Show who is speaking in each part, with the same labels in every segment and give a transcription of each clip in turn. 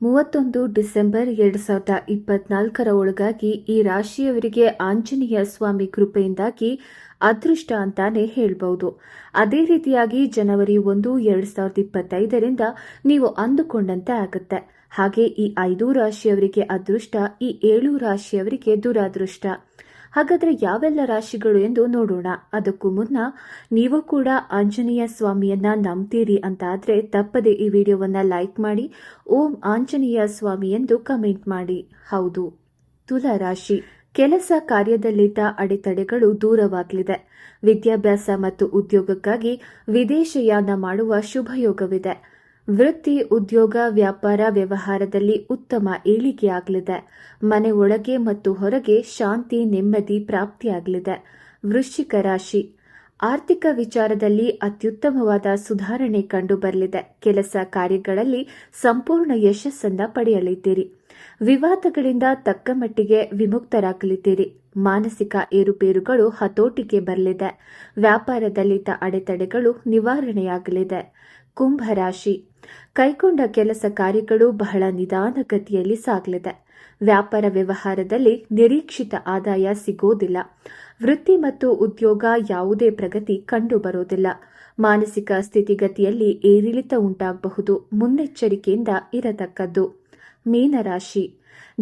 Speaker 1: ಮೂವತ್ತೊಂದು ಡಿಸೆಂಬರ್ ಎರಡು ಸಾವಿರದ ಇಪ್ಪತ್ನಾಲ್ಕರ ಒಳಗಾಗಿ ಈ ರಾಶಿಯವರಿಗೆ ಆಂಜನೇಯ ಸ್ವಾಮಿ ಕೃಪೆಯಿಂದಾಗಿ ಅದೃಷ್ಟ ಅಂತಾನೆ ಹೇಳಬಹುದು. ಅದೇ ರೀತಿಯಾಗಿ ಜನವರಿ ಒಂದು ಎರಡು ಸಾವಿರದ ಇಪ್ಪತ್ತೈದರಿಂದ ನೀವು ಅಂದುಕೊಂಡಂತೆ ಆಗುತ್ತೆ. ಹಾಗೆ ಈ ಐದು ರಾಶಿಯವರಿಗೆ ಅದೃಷ್ಟ, ಈ ಏಳು ರಾಶಿಯವರಿಗೆ ದುರಾದೃಷ್ಟ. ಹಾಗಾದ್ರೆ ಯಾವೆಲ್ಲ ರಾಶಿಗಳು ಎಂದು ನೋಡೋಣ. ಅದಕ್ಕೂ ಮುನ್ನ ನೀವು ಕೂಡ ಆಂಜನೇಯ ಸ್ವಾಮಿಯನ್ನ ನಂಬ್ತೀರಿ ಅಂತ ಆದ್ರೆ ತಪ್ಪದೆ ಈ ವಿಡಿಯೋವನ್ನ ಲೈಕ್ ಮಾಡಿ, ಓಂ ಆಂಜನೇಯ ಸ್ವಾಮಿ ಎಂದು ಕಮೆಂಟ್ ಮಾಡಿ. ಹೌದು, ತುಲಾ ರಾಶಿ. ಕೆಲಸ ಕಾರ್ಯದಲ್ಲಿದ್ದ ಅಡೆತಡೆಗಳು ದೂರವಾಗಲಿದೆ. ವಿದ್ಯಾಭ್ಯಾಸ ಮತ್ತು ಉದ್ಯೋಗಕ್ಕಾಗಿ ವಿದೇಶಯಾನ ಮಾಡುವ ಶುಭಯೋಗವಿದೆ. ವೃತ್ತಿ ಉದ್ಯೋಗ ವ್ಯಾಪಾರ ವ್ಯವಹಾರದಲ್ಲಿ ಉತ್ತಮ ಏಳಿಗೆಯಾಗಲಿದೆ. ಮನೆ ಒಳಗೆ ಮತ್ತು ಹೊರಗೆ ಶಾಂತಿ, ನೆಮ್ಮದಿ ಪ್ರಾಪ್ತಿಯಾಗಲಿದೆ. ವೃಶ್ಚಿಕ ರಾಶಿ. ಆರ್ಥಿಕ ವಿಚಾರದಲ್ಲಿ ಅತ್ಯುತ್ತಮವಾದ ಸುಧಾರಣೆ ಕಂಡುಬರಲಿದೆ. ಕೆಲಸ ಕಾರ್ಯಗಳಲ್ಲಿ ಸಂಪೂರ್ಣ ಯಶಸ್ಸನ್ನು ಪಡೆಯಲಿದ್ದೀರಿ. ವಿವಾದಗಳಿಂದ ತಕ್ಕ ಮಟ್ಟಿಗೆ ವಿಮುಕ್ತರಾಗಲಿದ್ದೀರಿ. ಮಾನಸಿಕ ಏರುಪೇರುಗಳು ಹತೋಟಿಗೆ ಬರಲಿದೆ. ವ್ಯಾಪಾರದಲ್ಲಿದ್ದ ಅಡೆತಡೆಗಳು ನಿವಾರಣೆಯಾಗಲಿದೆ. ಕುಂಭರಾಶಿ. ಕೈಗೊಂಡ ಕೆಲಸ ಕಾರ್ಯಗಳು ಬಹಳ ನಿಧಾನಗತಿಯಲ್ಲಿ ಸಾಗಲಿದೆ. ವ್ಯಾಪಾರ ವ್ಯವಹಾರದಲ್ಲಿ ನಿರೀಕ್ಷಿತ ಆದಾಯ ಸಿಗೋದಿಲ್ಲ. ವೃತ್ತಿ ಮತ್ತು ಉದ್ಯೋಗ ಯಾವುದೇ ಪ್ರಗತಿ ಕಂಡುಬರುವುದಿಲ್ಲ. ಮಾನಸಿಕ ಸ್ಥಿತಿಗತಿಯಲ್ಲಿ ಏರಿಳಿತ ಉಂಟಾಗಬಹುದು. ಮುನ್ನೆಚ್ಚರಿಕೆಯಿಂದ ಇರತಕ್ಕದ್ದು. ಮೀನರಾಶಿ.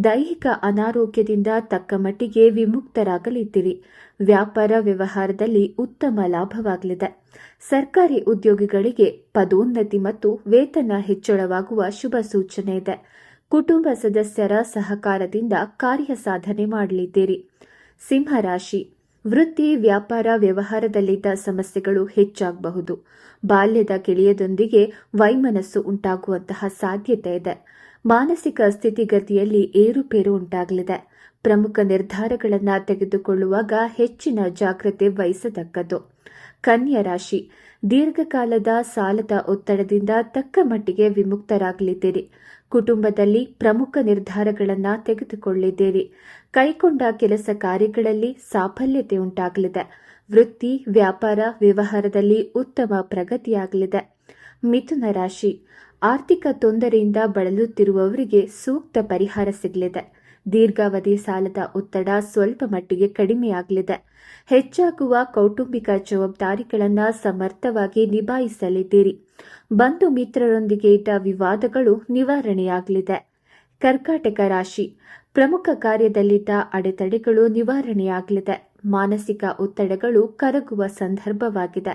Speaker 1: ದೈಹಿಕ ಅನಾರೋಗ್ಯದಿಂದ ತಕ್ಕ ಮಟ್ಟಿಗೆ ವಿಮುಕ್ತರಾಗಲಿದ್ದೀರಿ. ವ್ಯಾಪಾರ ವ್ಯವಹಾರದಲ್ಲಿ ಉತ್ತಮ ಲಾಭವಾಗಲಿದೆ. ಸರ್ಕಾರಿ ಉದ್ಯೋಗಿಗಳಿಗೆ ಪದೋನ್ನತಿ ಮತ್ತು ವೇತನ ಹೆಚ್ಚಳವಾಗುವ ಶುಭ ಸೂಚನೆ ಇದೆ. ಕುಟುಂಬ ಸದಸ್ಯರ ಸಹಕಾರದಿಂದ ಕಾರ್ಯ ಸಾಧನೆ ಮಾಡಲಿದ್ದೀರಿ. ಸಿಂಹರಾಶಿ. ವೃತ್ತಿ, ವ್ಯಾಪಾರ ವ್ಯವಹಾರದಲ್ಲಿದ್ದ ಸಮಸ್ಯೆಗಳು ಹೆಚ್ಚಾಗಬಹುದು. ಬಾಲ್ಯದ ಗೆಳೆಯದೊಂದಿಗೆ ವೈಮನಸ್ಸು ಉಂಟಾಗುವಂತಹ ಸಾಧ್ಯತೆ ಇದೆ. ಮಾನಸಿಕ ಸ್ಥಿತಿಗತಿಯಲ್ಲಿ ಏರುಪೇರು ಉಂಟಾಗಲಿದೆ. ಪ್ರಮುಖ ನಿರ್ಧಾರಗಳನ್ನು ತೆಗೆದುಕೊಳ್ಳುವಾಗ ಹೆಚ್ಚಿನ ಜಾಗ್ರತೆ ವಹಿಸತಕ್ಕದ್ದು. ಕನ್ಯಾ ರಾಶಿ, ದೀರ್ಘಕಾಲದ ಸಾಲದ ಒತ್ತಡದಿಂದ ತಕ್ಕ ಮಟ್ಟಿಗೆ ವಿಮುಕ್ತರಾಗಲಿದ್ದೀರಿ. ಕುಟುಂಬದಲ್ಲಿ ಪ್ರಮುಖ ನಿರ್ಧಾರಗಳನ್ನು ತೆಗೆದುಕೊಳ್ಳಿದ್ದೀರಿ ಕೈಗೊಂಡ ಕೆಲಸ ಕಾರ್ಯಗಳಲ್ಲಿ ಸಾಫಲ್ಯತೆ ಉಂಟಾಗಲಿದೆ. ವೃತ್ತಿ, ವ್ಯಾಪಾರ, ವ್ಯವಹಾರದಲ್ಲಿ ಉತ್ತಮ ಪ್ರಗತಿಯಾಗಲಿದೆ. ಮಿಥುನ ರಾಶಿ ಆರ್ಥಿಕ ತೊಂದರೆಯಿಂದ ಬಳಲುತ್ತಿರುವವರಿಗೆ ಸೂಕ್ತ ಪರಿಹಾರ ಸಿಗಲಿದೆ. ದೀರ್ಘಾವಧಿ ಸಾಲದ ಒತ್ತಡ ಸ್ವಲ್ಪ ಮಟ್ಟಿಗೆ ಕಡಿಮೆಯಾಗಲಿದೆ. ಹೆಚ್ಚಾಗುವ ಕೌಟುಂಬಿಕ ಜವಾಬ್ದಾರಿಗಳನ್ನು ಸಮರ್ಥವಾಗಿ ನಿಭಾಯಿಸಲಿದ್ದೀರಿ. ಬಂಧು ಮಿತ್ರರೊಂದಿಗೆ ಇದ್ದ ವಿವಾದಗಳು ನಿವಾರಣೆಯಾಗಲಿದೆ. ಕರ್ಕಾಟಕ ರಾಶಿ. ಪ್ರಮುಖ ಕಾರ್ಯದಲ್ಲಿದ್ದ ಅಡೆತಡೆಗಳು ನಿವಾರಣೆಯಾಗಲಿದೆ. ಮಾನಸಿಕ ಒತ್ತಡಗಳು ಕರಗುವ ಸಂದರ್ಭವಾಗಿದೆ.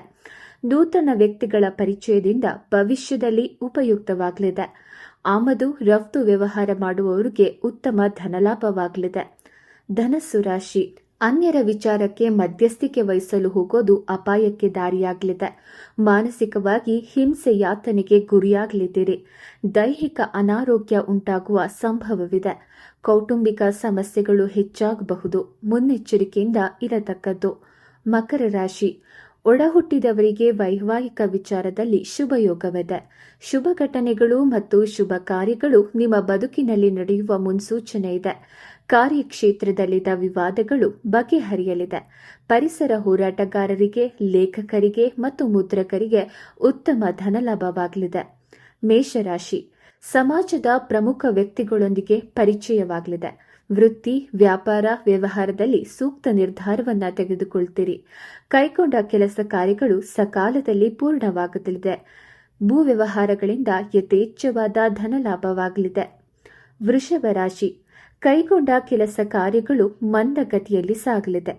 Speaker 1: ನೂತನ ವ್ಯಕ್ತಿಗಳ ಪರಿಚಯದಿಂದ ಭವಿಷ್ಯದಲ್ಲಿ ಉಪಯುಕ್ತವಾಗಲಿದೆ. ಆಮದು, ರಫ್ತು ವ್ಯವಹಾರ ಮಾಡುವವರಿಗೆ ಉತ್ತಮ ಧನಲಾಭವಾಗಲಿದೆ. ಧನಸ್ಸು ರಾಶಿ. ಅನ್ಯರ ವಿಚಾರಕ್ಕೆ ಮಧ್ಯಸ್ಥಿಕೆ ವಹಿಸಲು ಹೋಗೋದು ಅಪಾಯಕ್ಕೆ ದಾರಿಯಾಗಲಿದೆ. ಮಾನಸಿಕವಾಗಿ ಹಿಂಸೆ ಯಾತನೆಗೆ ಗುರಿಯಾಗಲಿದ್ದೀರಿ. ದೈಹಿಕ ಅನಾರೋಗ್ಯ ಉಂಟಾಗುವ ಸಂಭವವಿದೆ. ಕೌಟುಂಬಿಕ ಸಮಸ್ಯೆಗಳು ಹೆಚ್ಚಾಗಬಹುದು. ಮುನ್ನೆಚ್ಚರಿಕೆಯಿಂದ ಇರತಕ್ಕದ್ದು. ಮಕರ ರಾಶಿ. ಒಡಹುಟ್ಟಿದವರಿಗೆ ವೈವಾಹಿಕ ವಿಚಾರದಲ್ಲಿ ಶುಭಯೋಗವಿದೆ ಶುಭ ಘಟನೆಗಳು ಮತ್ತು ಶುಭ ಕಾರ್ಯಗಳು ನಿಮ್ಮ ಬದುಕಿನಲ್ಲಿ ನಡೆಯುವ ಮುನ್ಸೂಚನೆ ಇದೆ. ಕಾರ್ಯಕ್ಷೇತ್ರದಲ್ಲಿದ್ದ ವಿವಾದಗಳು ಬಗೆಹರಿಯಲಿದೆ. ಪರಿಸರ ಹೋರಾಟಗಾರರಿಗೆ, ಲೇಖಕರಿಗೆ ಮತ್ತು ಮುದ್ರಕರಿಗೆ ಉತ್ತಮ ಧನಲಾಭವಾಗಲಿದೆ. ಮೇಷರಾಶಿ ಸಮಾಜದ ಪ್ರಮುಖ ವ್ಯಕ್ತಿಗಳೊಂದಿಗೆ ಪರಿಚಯವಾಗಲಿದೆ. ವೃತ್ತಿ, ವ್ಯಾಪಾರ, ವ್ಯವಹಾರದಲ್ಲಿ ಸೂಕ್ತ ನಿರ್ಧಾರವನ್ನು ತೆಗೆದುಕೊಳ್ತೀರಿ. ಕೈಗೊಂಡ ಕೆಲಸ ಕಾರ್ಯಗಳು ಸಕಾಲದಲ್ಲಿ ಪೂರ್ಣವಾಗಲಿದೆ. ಭೂ ವ್ಯವಹಾರಗಳಿಂದ ಯಥೇಚ್ಛವಾದ ಧನಲಾಭವಾಗಲಿದೆ. ವೃಷಭ ರಾಶಿ. ಕೈಗೊಂಡ ಕೆಲಸ ಕಾರ್ಯಗಳು ಮಂದಗತಿಯಲ್ಲಿ ಸಾಗಲಿದೆ.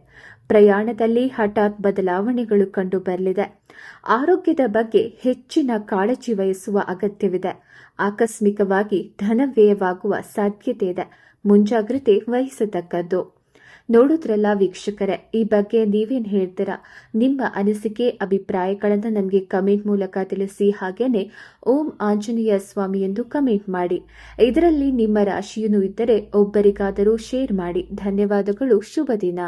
Speaker 1: ಪ್ರಯಾಣದಲ್ಲಿ ಹಠಾತ್ ಬದಲಾವಣೆಗಳು ಕಂಡುಬರಲಿದೆ. ಆರೋಗ್ಯದ ಬಗ್ಗೆ ಹೆಚ್ಚಿನ ಕಾಳಜಿ ವಹಿಸುವ ಅಗತ್ಯವಿದೆ. ಆಕಸ್ಮಿಕವಾಗಿ ಧನ ವ್ಯಯವಾಗುವ ಸಾಧ್ಯತೆ ಇದೆ. ಮುಂಜಾಗ್ರತೆ ವಹಿಸತಕ್ಕದ್ದು. ನೋಡೋದ್ರಲ್ಲ ವೀಕ್ಷಕರೇ, ಈ ಬಗ್ಗೆ ನೀವೇನು ಹೇಳ್ತೀರಾ? ನಿಮ್ಮ ಅನಿಸಿಕೆ, ಅಭಿಪ್ರಾಯಗಳನ್ನು ನಮಗೆ ಕಮೆಂಟ್ ಮೂಲಕ ತಿಳಿಸಿ ಹಾಗೇನೆ ಓಂ ಆಂಜನೇಯ ಸ್ವಾಮಿ ಎಂದು ಕಮೆಂಟ್ ಮಾಡಿ. ಇದರಲ್ಲಿ ನಿಮ್ಮ ರಾಶಿಯನ್ನು ಇದ್ದರೆ ಒಬ್ಬರಿಗಾದರೂ ಶೇರ್ ಮಾಡಿ. ಧನ್ಯವಾದಗಳು, ಶುಭ ದಿನ.